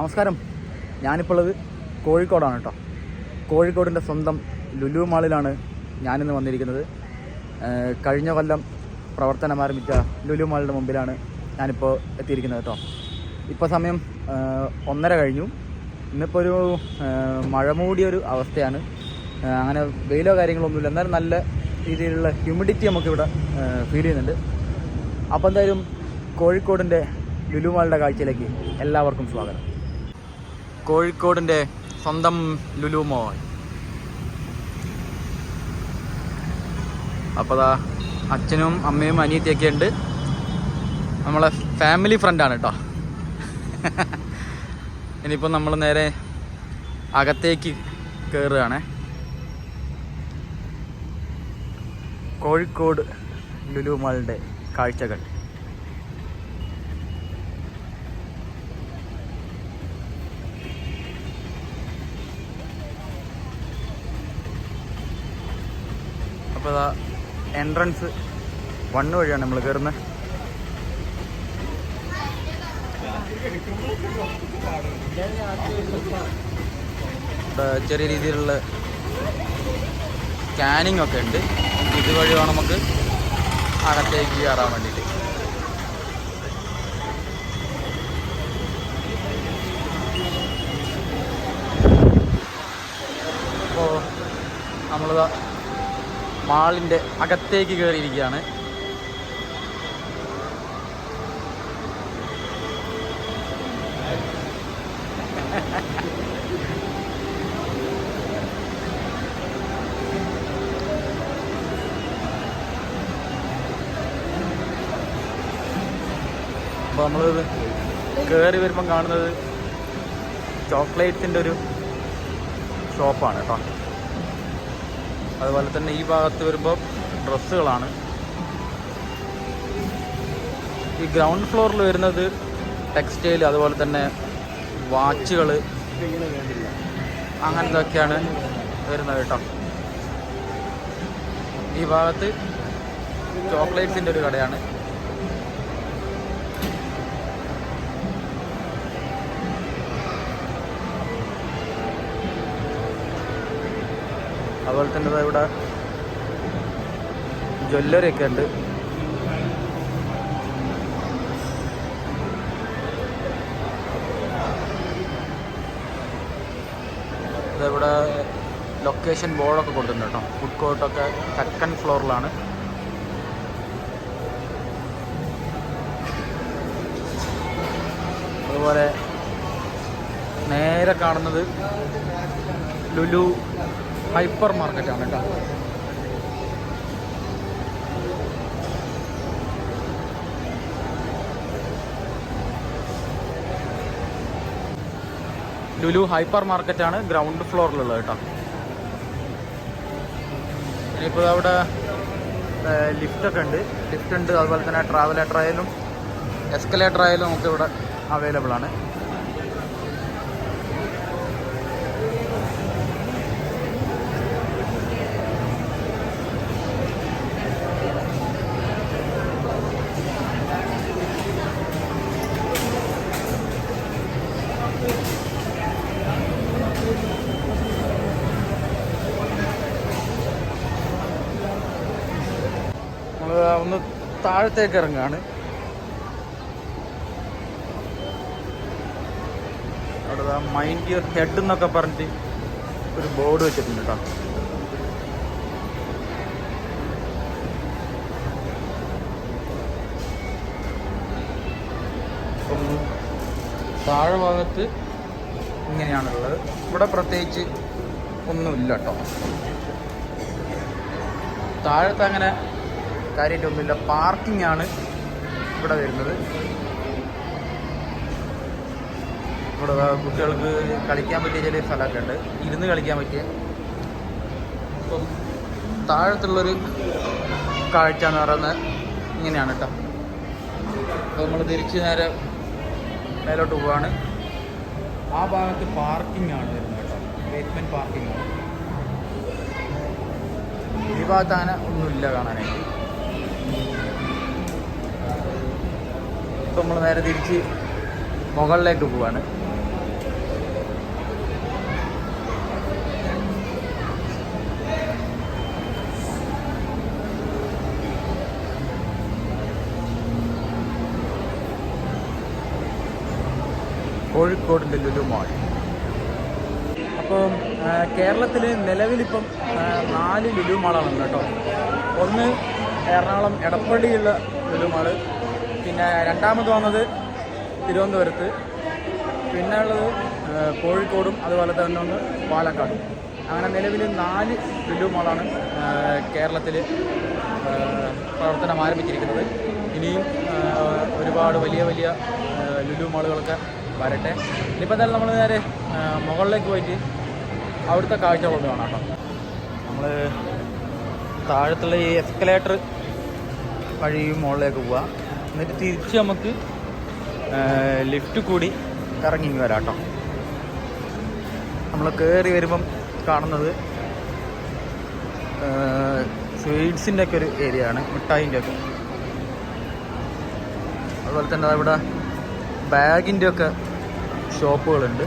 നമസ്കാരം. ഞാനിപ്പോൾ ഉള്ളത് കോഴിക്കോടാണ് കേട്ടോ. കോഴിക്കോടിന്റെ സ്വന്തം ലുലു മാളിലാണ് ഞാനിന്ന് വന്നിരിക്കുന്നത്. കഴിഞ്ഞ കൊല്ലം പ്രവർത്തനം ആരംഭിച്ച ലുലു മാളിന്റെ മുമ്പിലാണ് ഞാനിപ്പോൾ എത്തിയിരിക്കുന്നത് കേട്ടോ. ഇപ്പോൾ സമയം ഒന്നര കഴിഞ്ഞു. ഇന്നിപ്പോൾ ഒരു മഴ മഴ മൂടിയൊരു അവസ്ഥയാണ്. അങ്ങനെ വെയിലോ കാര്യങ്ങളൊന്നുമില്ല. എന്നാലും നല്ല രീതിയിലുള്ള ഹ്യൂമിഡിറ്റി നമുക്കിവിടെ ഫീൽ ചെയ്യുന്നുണ്ട്. അപ്പോൾ എന്തായാലും കോഴിക്കോടിന്റെ ലുലു മാളിന്റെ കാഴ്ചയിലേക്ക് എല്ലാവർക്കും സ്വാഗതം. കോഴിക്കോടിന്റെ സ്വന്തം ലുലു മോൾ. അപ്പോൾ അച്ഛനും അമ്മയും അനിയത്തിയൊക്കെ ഉണ്ട്. നമ്മളെ ഫാമിലി ഫ്രണ്ടാണ് കേട്ടോ ഇനിയിപ്പോൾ നമ്മൾ നേരെ അകത്തേക്ക് കയറുകയാണ് കോഴിക്കോട് ലുലു മാളിന്റെ കാഴ്ചകൾ. അപ്പോൾ അതാ എൻട്രൻസ് വണ്ണ് വഴിയാണ് നമ്മൾ കയറുന്നത് ചെറിയ രീതിയിലുള്ള സ്കാനിങ് ഒക്കെ ഉണ്ട്. ഇതുവഴി വേണം നമുക്ക് അകത്തേക്ക് കയറാൻ വേണ്ടിയിട്ട്. അപ്പോൾ നമ്മളിതാ മാളിന്റെ അകത്തേക്ക് കയറിയിരിക്കുകയാണ്. അപ്പോൾ നമ്മൾ കയറി വരുമ്പം കാണുന്നത് ചോക്ലേറ്റിന്റെ ഒരു ഷോപ്പാണ് കേട്ടോ. അതുപോലെ തന്നെ ഈ ഭാഗത്ത് വരുമ്പോൾ ഡ്രസ്സുകളാണ്. ഈ ഗ്രൗണ്ട് ഫ്ലോറിൽ വരുന്നത് ടെക്സ്റ്റൈൽ അതുപോലെ തന്നെ വാച്ചുകൾ അങ്ങനത്തെയൊക്കെയാണ് വരുന്നത് കേട്ടോ. ഈ ഭാഗത്ത് ചോക്ലേറ്റ്സിന്റെ ഒരു കടയാണ്. അതുപോലെ തന്നെ ഇവിടെ ജ്വല്ലറി ഒക്കെ ഉണ്ട് ഇവിടെ ലൊക്കേഷൻ ബോർഡൊക്കെ കൊടുത്തിട്ടുണ്ട് കേട്ടോ. ഫുഡ് കോർട്ടൊക്കെ സെക്കൻഡ് ഫ്ലോറിലാണ് അതുപോലെ നേരെ കാണുന്നത് ലുലു ഹൈപ്പർ മാർക്കറ്റാണ് കേട്ടോ. ലുലു ഹൈപ്പർ മാർക്കറ്റാണ് ഗ്രൗണ്ട് ഫ്ലോറിലുള്ളത് കേട്ടോ. ഇനിയിപ്പോൾ അവിടെ ലിഫ്റ്റൊക്കെ ഉണ്ട്. ലിഫ്റ്റ് ഉണ്ട് അതുപോലെ തന്നെ ട്രാവലേറ്റർ ആയാലും എസ്കലേറ്റർ ആയാലും നമുക്ക് ഇവിടെ അവൈലബിൾ ആണ് നമ്മൾ ഒന്ന് താഴത്തേക്ക് ഇറങ്ങുകയാണ് അവിടെ മൈൻഡ് യുവർ ഹെഡ് എന്നൊക്കെ പറഞ്ഞിട്ട് ഒരു ബോർഡ് വെച്ചിട്ടുണ്ട് കേട്ടോ അപ്പം താഴെ ഭാഗത്ത് ഇങ്ങനെയാണുള്ളത്. ഇവിടെ പ്രത്യേകിച്ച് ഒന്നുമില്ല കേട്ടോ താഴത്ത് അങ്ങനെ കാര്യമായിട്ടൊന്നുമില്ല പാർക്കിംഗ് ആണ് ഇവിടെ വരുന്നത്. ഇവിടെ കുട്ടികൾക്ക് കളിക്കാൻ പറ്റിയ ചില സ്ഥലമൊക്കെ ഉണ്ട് ഇരുന്ന് കളിക്കാൻ പറ്റിയ. ഇപ്പം താഴത്തുള്ളൊരു കാഴ്ച എന്ന് പറയുന്നത് ഇങ്ങനെയാണ് കേട്ടോ. അപ്പോൾ നമ്മൾ തിരിച്ച് നേരെ മേലോട്ട് പോവാണ്. ആ ഭാഗത്ത് പാർക്കിംഗ് ആണ് വരുന്നത് കേട്ടോ. ബേസ്മെന്റ് പാർക്കിംഗ് ആണ്. ഈ ഭാഗത്ത് അങ്ങനെ ഒന്നുമില്ല കാണാനായിട്ട്. ഇപ്പം നമ്മൾ നേരെ തിരിച്ച് മുകളിലേക്ക് പോവാണ്. കോഴിക്കോടിന്റെ ലുലു മോൾ. അപ്പം കേരളത്തിൽ നിലവിലിപ്പം നാല് ലുലു മോളാണ് കേട്ടോ. ഒന്ന് എറണാകുളം എടപ്പള്ളിയുള്ള ലുലു മാൾ പിന്നെ രണ്ടാമത് വന്നത് തിരുവനന്തപുരത്ത്. പിന്നെ ഉള്ളത് കോഴിക്കോടും അതുപോലെ തന്നെ ഒന്ന് പാലക്കാടും. അങ്ങനെ നിലവിൽ നാല് ലുലു മാളാണ് കേരളത്തിൽ പ്രവർത്തനം ആരംഭിച്ചിരിക്കുന്നത്. ഇനിയും ഒരുപാട് വലിയ വലിയ ലുലു മാളുകളൊക്കെ വരട്ടെ. ഇനിയിപ്പോൾ എന്തായാലും നമ്മൾ നേരെ മുകളിലേക്ക് പോയിട്ട് അവിടുത്തെ കാഴ്ചകളൊന്ന് കാണാം നമ്മൾ താഴത്തുള്ള ഈ എസ്കലേറ്റർ വഴി മുകളിലേക്ക് പോവാം. എന്നിട്ട് തിരിച്ച് നമുക്ക് ലിഫ്റ്റ് കൂടി ഇറങ്ങി വരാം കേട്ടോ നമ്മൾ കയറി വരുമ്പം കാണുന്നത് സ്വീറ്റ്സിന്റെ ഒക്കെ ഒരു ഏരിയ ആണ് മിഠായിന്റെ ഒക്കെ. അതുപോലെ തന്നെ അവിടെ ബാഗിന്റെ ഒക്കെ ഷോപ്പുകളുണ്ട്.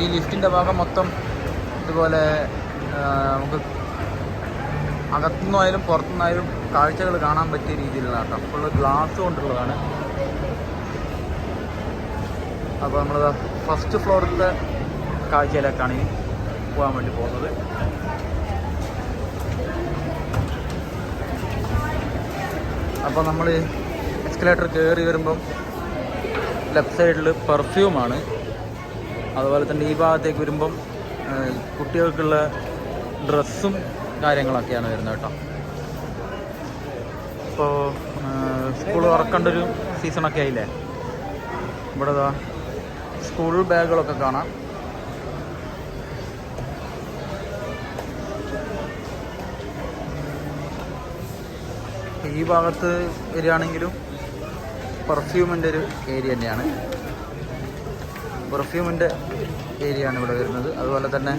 ഈ ലിഫ്റ്റിന്റെ ഭാഗം മൊത്തം ഇതുപോലെ നമുക്ക് അകത്തുനിന്നായാലും പുറത്തുനിന്നായാലും കാഴ്ചകൾ കാണാൻ പറ്റിയ രീതിയിലുള്ള കേട്ടോ ഗ്ലാസ് കൊണ്ടുള്ളതാണ്. അപ്പോൾ നമ്മൾ ഫസ്റ്റ് ഫ്ലോറിലത്തെ കാഴ്ചയിലേക്കാണ് ഇനി പോകാൻ വേണ്ടി പോകുന്നത്. അപ്പോൾ നമ്മൾ എക്സ്കലേറ്റർ കയറി വരുമ്പം ലെഫ്റ്റ് സൈഡിൽ പെർഫ്യൂമാണ് അതുപോലെ തന്നെ ഈ ഭാഗത്തേക്ക് വരുമ്പം കുട്ടികൾക്കുള്ള ഡ്രസ്സും കാര്യങ്ങളൊക്കെയാണ് വരുന്നത് കേട്ടോ. ഇപ്പോൾ സ്കൂൾ തുറക്കേണ്ട ഒരു സീസണൊക്കെ ആയില്ലേ? ഇവിടെ ഇതാ സ്കൂൾ ബാഗുകളൊക്കെ കാണാം. ഈ ഭാഗത്ത് വരികയാണെങ്കിലും പെർഫ്യൂമിന്റെ ഒരു ഏരിയ തന്നെയാണ്. പെർഫ്യൂമിന്റെ ഏരിയ ആണ് ഇവിടെ വരുന്നത്. അതുപോലെ തന്നെ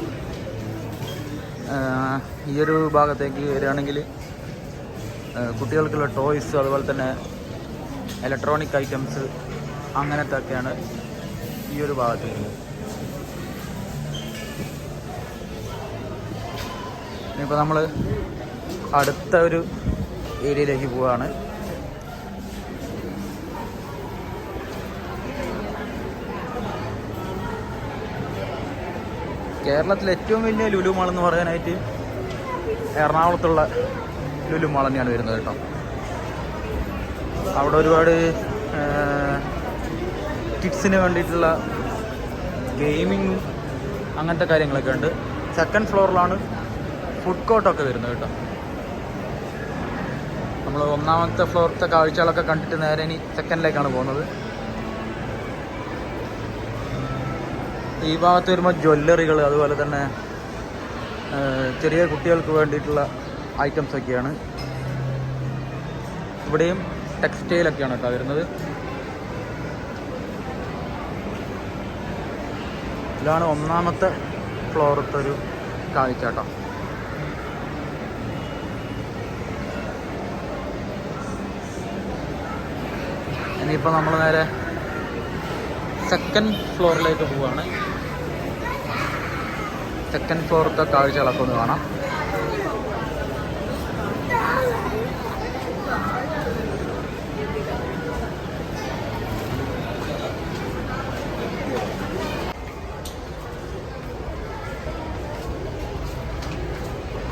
ഈ ഒരു ഭാഗത്തേക്ക് വരികയാണെങ്കിൽ കുട്ടികൾക്കുള്ള ടോയ്സ് അതുപോലെ തന്നെ ഇലക്ട്രോണിക് ഐറ്റംസ് അങ്ങനത്തെ ഒക്കെയാണ് ഈ ഒരു ഭാഗത്തേക്ക്. ഇനിയിപ്പോൾ നമ്മൾ അടുത്ത ഒരു ഏരിയയിലേക്ക് പോവുകയാണ് കേരളത്തിലെ ഏറ്റവും വലിയ ലുലു മാൾ എന്ന് പറയാനായിട്ട് എറണാകുളത്തുള്ള ലുലു മാൾ തന്നെയാണ് വരുന്നത് കേട്ടോ. അവിടെ ഒരുപാട് കിഡ്സിന് വേണ്ടിയിട്ടുള്ള ഗെയിമിങ്ങും അങ്ങനത്തെ കാര്യങ്ങളൊക്കെ ഉണ്ട്. സെക്കൻഡ് ഫ്ലോറിലാണ് ഫുഡ് കോർട്ടൊക്കെ വരുന്നത് കേട്ടോ. നമ്മൾ ഒന്നാമത്തെ ഫ്ലോറത്തെ കാഴ്ചകളൊക്കെ കണ്ടിട്ട് നേരെ ഇനി സെക്കൻഡിലേക്കാണ് പോകുന്നത്. ഈ ഭാഗത്ത് വരുമ്പോൾ ജ്വല്ലറികൾ അതുപോലെ തന്നെ ചെറിയ കുട്ടികൾക്ക് വേണ്ടിയിട്ടുള്ള ഐറ്റംസ് ഒക്കെയാണ്. ഇവിടെയും ടെക്സ്റ്റൈലൊക്കെയാണ് കേട്ടോ വരുന്നത്. ഇതാണ് ഒന്നാമത്തെ ഫ്ലോറത്തെ ഒരു കാഴ്ച കേട്ടോ. ഇനിയിപ്പോൾ നമ്മൾ നേരെ സെക്കൻഡ് ഫ്ലോറിലേക്ക് പോവുകയാണ് സെക്കൻഡ് ഫ്ലോറത്തെ കാഴ്ചകളൊക്കെ ഒന്ന് കാണാം.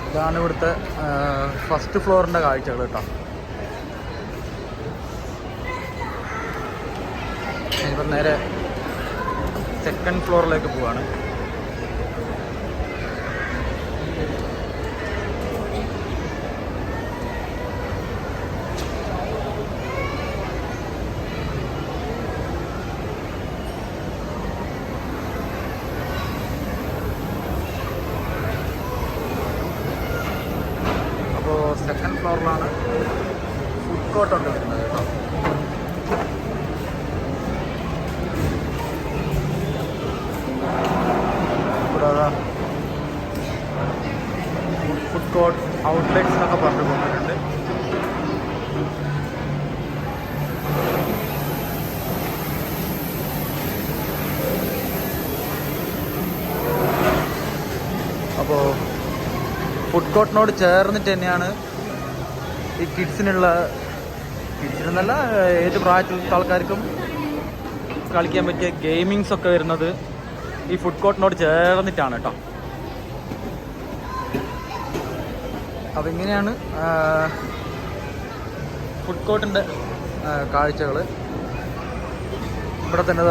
ഇതാണ് ഇവിടുത്തെ ഫസ്റ്റ് ഫ്ലോറിന്റെ കാഴ്ചകൾ കേട്ടോ. ഇപ്പം നേരെ സെക്കൻഡ് ഫ്ലോറിലേക്ക് പോവാണ് അപ്പോൾ സെക്കൻഡ് ഫ്ലോറിലാണ് ഫുഡ് കോർട്ടൊക്കെ വരുന്നത് കേട്ടോ കൂടാതെ ഫുഡ് കോർട്ട് ഔട്ട്ലെറ്റ്സ് എന്നൊക്കെ പറഞ്ഞു പോകുന്നുണ്ട്. അപ്പോൾ ഫുഡ് കോർട്ടിനോട് ചേർന്നിട്ട് തന്നെയാണ് ഈ കിഡ്സിനുള്ള കിഡ്സിനെന്നല്ല ഏത് പ്രായത്തിലുള്ള ആൾക്കാർക്കും കളിക്കാൻ പറ്റിയ ഗെയിമിങ്സ് ഒക്കെ വരുന്നത്. ഈ ഫുഡ് കോർട്ടിനോട് ചേർന്നിട്ടാണ് കേട്ടോ അപ്പം ഇങ്ങനെയാണ് ഫുഡ് കോർട്ടിന്റെ കാഴ്ചകൾ ഇവിടെ തന്നെ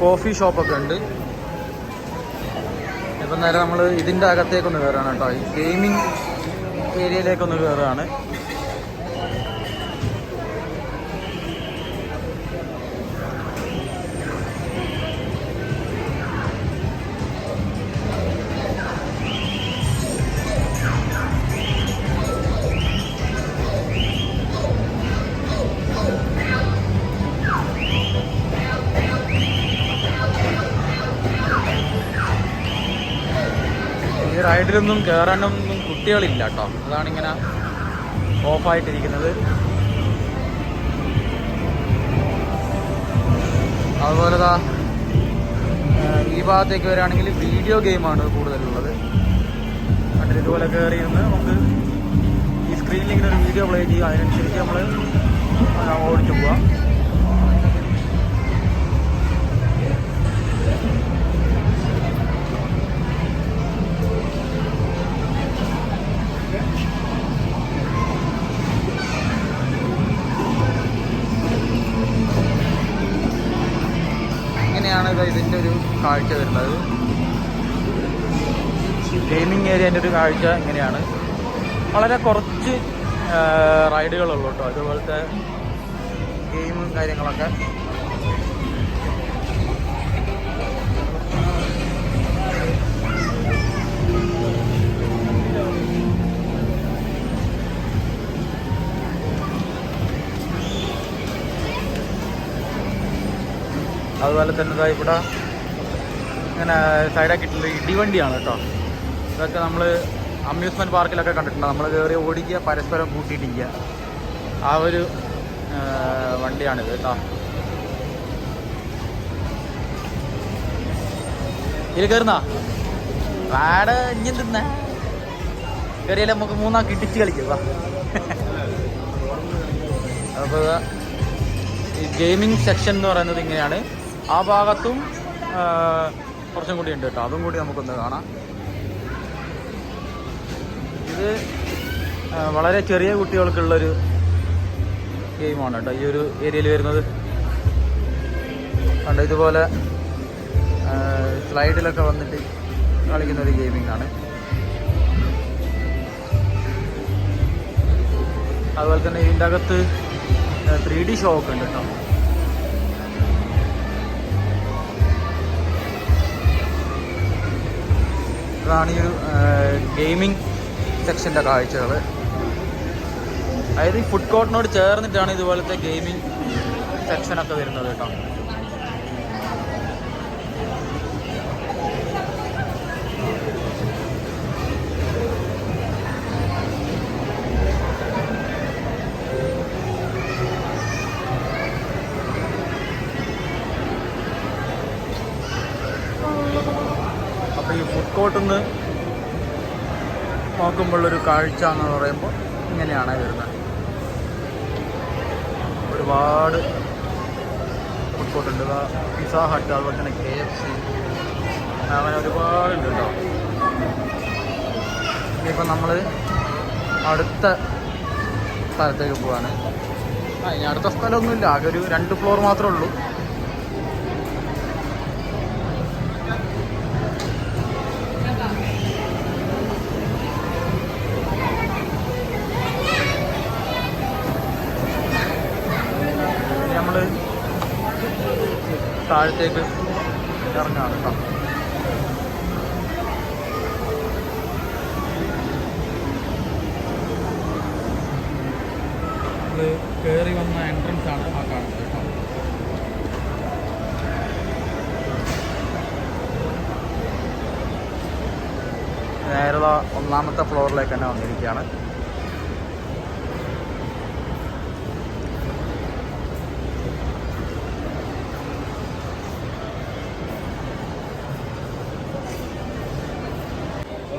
കോഫി ഷോപ്പൊക്കെ ഉണ്ട്. ഇപ്പം നേരെ നമ്മൾ ഇതിന്റെ അകത്തേക്കൊന്ന് കയറുകയാണ് കേട്ടോ. ഈ ഗെയിമിംഗ് ഏരിയയിലേക്കൊന്ന് കയറുകയാണ് ഈ റൈഡിലൊന്നും കയറാനൊന്നും കുട്ടികളില്ല കേട്ടോ. അതാണിങ്ങനെ ഓഫായിട്ടിരിക്കുന്നത്. അതുപോലെ താ ഈ ഭാഗത്തേക്ക് വരികയാണെങ്കിൽ വീഡിയോ ഗെയിമാണ് കൂടുതലുള്ളത്. കണ്ടിട്ട് ഇതുപോലെ കയറി ഇരുന്ന് നമുക്ക് ഈ സ്ക്രീനിൽ ഇങ്ങനെ ഒരു വീഡിയോ പ്ലേ ചെയ്യുക. അതിനനുസരിച്ച് നമ്മൾ ഓടിച്ചു പോവാം. ഇങ്ങനെയാണ് ഇത് ഇതിന്റെ ഒരു കാഴ്ച വരുന്നത്. ഗെയിമിംഗ് ഏരിയന്റെ ഒരു കാഴ്ച ഇങ്ങനെയാണ്. വളരെ കുറച്ച് റൈഡുകളുള്ളൂ കേട്ടോ. അതുപോലത്തെ ഗെയിമും കാര്യങ്ങളൊക്കെ. അതുപോലെ തന്നെ ഇതാ ഇവിടെ ഇങ്ങനെ സൈഡാക്കിയിട്ടുള്ള ഇടിവണ്ടിയാണ് കേട്ടോ. ഇതൊക്കെ നമ്മൾ അമ്യൂസ്മെന്റ് പാർക്കിലൊക്കെ കണ്ടിട്ടുണ്ട്. നമ്മൾ കയറി ഓടിക്കുക പരസ്പരം കൂട്ടിയിട്ടിരിക്കുക. ആ ഒരു വണ്ടിയാണിത് കേട്ടോ. ഇതിൽ കയറുന്നാ വാട ഇഞ്ഞി തിന്ന കയറിയാലേ നമുക്ക് മൂന്നാ ഇടിച്ച് കളിക്കുക അപ്പോൾ ഗെയിമിംഗ് സെക്ഷൻ എന്ന് പറയുന്നത് ഇങ്ങനെയാണ്. ആ ഭാഗത്തും കുറച്ചും കൂടി ഉണ്ട് കേട്ടോ. അതും കൂടി നമുക്കൊന്ന് കാണാം. ഇത് വളരെ ചെറിയ കുട്ടികൾക്കുള്ളൊരു ഗെയിമാണ് കേട്ടോ. ഈ ഒരു ഏരിയയിൽ വരുന്നത്. കണ്ട ഇതുപോലെ സ്ലൈഡിലൊക്കെ വന്നിട്ട് കളിക്കുന്ന ഒരു ഗെയിമിംഗ് ആണ്. അതുപോലെ തന്നെ ഇതിന്റെ അകത്ത് ത്രീ ഡി ഷോ ഒക്കെ ഉണ്ട് കേട്ടോ. അതാണ് ഈ ഒരു ഗെയിമിംഗ് സെക്ഷന്റെ കാഴ്ചകൾ. അതായത് ഈ ഫുഡ് കോർട്ടിനോട് ചേർന്നിട്ടാണ് ഇതുപോലത്തെ ഗെയിമിംഗ് സെക്ഷനൊക്കെ വരുന്നത് കേട്ടോ. ഈ കോർട്ടിൽ നിന്ന് നോക്കുമ്പോഴൊരു കാഴ്ച എന്ന് പറയുമ്പോൾ ഇങ്ങനെയാണ് വരുന്നത്. ഒരുപാട് ഫുഡ് കോർട്ടുണ്ട് പിസ ഹട്ട് അതുപോലെ തന്നെ കെ എഫ് സി അങ്ങനെ ഒരുപാടുണ്ട് കേട്ടോ. ഇനിയിപ്പോൾ നമ്മൾ അടുത്ത സ്ഥലത്തേക്ക് പോവാണ്. ഇനി അടുത്ത സ്ഥലമൊന്നുമില്ല. ആകെ ഒരു രണ്ട് ഫ്ലോർ മാത്രമേ ഉള്ളൂ. താഴത്തേക്ക് ഇറങ്ങാണ് കേട്ടോ. കയറി വന്ന എൻട്രൻസ് ആണ് ആ കാണുന്നത് കേട്ടോ. നേരെ ഒന്നാമത്തെ ഫ്ലോറിലേക്ക് തന്നെ വന്നിരിക്കുകയാണ്.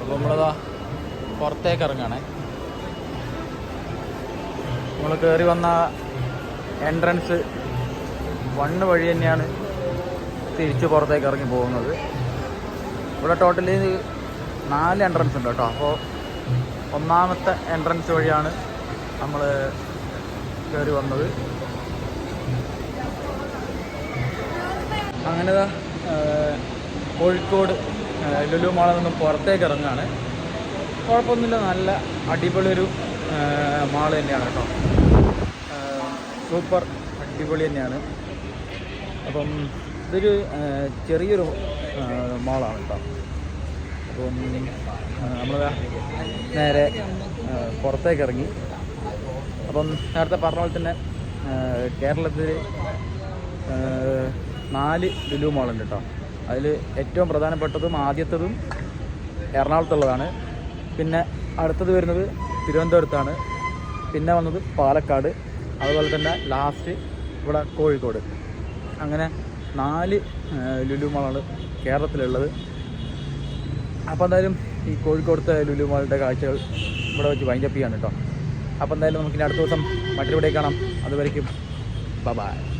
അപ്പോൾ നമ്മളിതാ പുറത്തേക്ക് ഇറങ്ങുകയാണേ നമ്മൾ കയറി വന്ന എൻട്രൻസ് വണ്ണ് വഴി തന്നെയാണ് തിരിച്ച് പുറത്തേക്ക് ഇറങ്ങി പോകുന്നത്. ഇവിടെ ടോട്ടലി നാല് എൻട്രൻസ് ഉണ്ട് കേട്ടോ. അപ്പോൾ ഒന്നാമത്തെ എൻട്രൻസ് വഴിയാണ് നമ്മൾ കയറി വന്നത്. അങ്ങനെ കോഴിക്കോട് ലുലു മാളിൽ നിന്നും പുറത്തേക്ക് ഇറങ്ങുകയാണ്. കുഴപ്പമൊന്നുമില്ല നല്ല അടിപൊളി ഒരു മാൾ തന്നെയാണ് കേട്ടോ. സൂപ്പർ അടിപൊളി തന്നെയാണ്. അപ്പം ഇതൊരു ചെറിയൊരു മാളാണ് കേട്ടോ. അപ്പം നമ്മൾ നേരെ പുറത്തേക്ക് ഇറങ്ങി. അപ്പം നേരത്തെ പറഞ്ഞ പോലെ തന്നെ കേരളത്തിൽ നാല് ലുലു മാളുണ്ട് കേട്ടോ. അതിൽ ഏറ്റവും പ്രധാനപ്പെട്ടതും ആദ്യത്തതും എറണാകുളത്തുള്ളതാണ്. പിന്നെ അടുത്തത് വരുന്നത് തിരുവനന്തപുരത്താണ്. പിന്നെ വന്നത് പാലക്കാട്. അതുപോലെ തന്നെ ലാസ്റ്റ് ഇവിടെ കോഴിക്കോട്. അങ്ങനെ നാല് ലുലുമാളാണ് ലുലു മാളാണ് കേരളത്തിലുള്ളത്. അപ്പോൾ എന്തായാലും ഈ കോഴിക്കോടത്തെ ലുലുമാളുടെ കാഴ്ചകൾ ഇവിടെ വെച്ച് വൈൻഡപ്പ് ചെയ്യാണ് കേട്ടോ അപ്പോൾ എന്തായാലും നമുക്കിനി അടുത്ത ദിവസം മറ്റൊരു കാണാം. അതുവരയ്ക്കും ബൈ